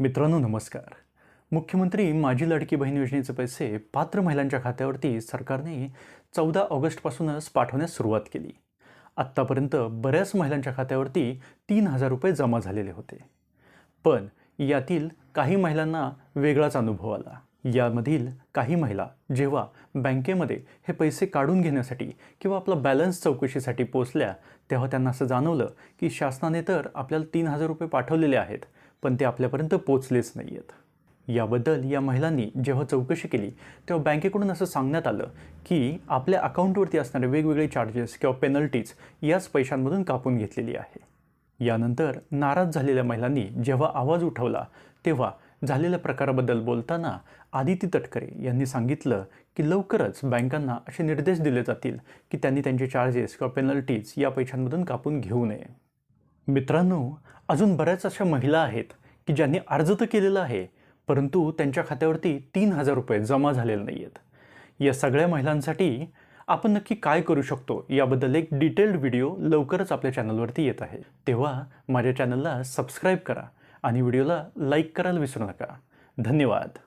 मित्रांनो नमस्कार. मुख्यमंत्री माझी लाडकी बहीण योजनेचे पैसे पात्र महिलांच्या खात्यावरती सरकारने चौदा ऑगस्टपासूनच पाठवण्यास सुरुवात केली. आत्तापर्यंत बऱ्याच महिलांच्या खात्यावरती तीन हजार रुपये जमा झालेले होते. पण यातील काही महिलांना वेगळाच अनुभव आला. यामधील काही महिला जेव्हा बँकेमध्ये हे पैसे काढून घेण्यासाठी किंवा आपला बॅलन्स चौकशीसाठी पोचल्या तेव्हा त्यांना असं जाणवलं की शासनाने तर आपल्याला तीन हजार रुपये पाठवलेले आहेत. पण ते आपल्यापर्यंत पोचलेच नाही आहेत याबद्दल या महिलांनी जेव्हा चौकशी केली तेव्हा बँकेकडून असं सांगण्यात आलं की आपल्या अकाउंटवरती असणारे वेगवेगळे चार्जेस किंवा पेनल्टीज याच पैशांमधून कापून घेतलेली आहे. यानंतर नाराज झालेल्या महिलांनी जेव्हा आवाज उठवला तेव्हा झालेल्या प्रकाराबद्दल बोलताना आदिती तटकरे यांनी सांगितलं की लवकरच बँकांना असे निर्देश दिले जातील की त्यांनी त्यांचे चार्जेस किंवा पेनल्टीज या पैशांमधून कापून घेऊ नये. मित्रांनो अजून बऱ्याच अशा महिला आहेत की ज्यांनी अर्ज तर केलेला आहे परंतु त्यांच्या खात्यावरती तीन हजार रुपये जमा झालेले नाही आहेत या सगळ्या महिलांसाठी आपण नक्की काय करू शकतो याबद्दल एक डिटेल्ड व्हिडिओ लवकरच आपल्या चॅनलवरती येत आहे. तेव्हा माझ्या चॅनलला सबस्क्राईब करा आणि व्हिडिओला लाईक करायला विसरू नका. धन्यवाद.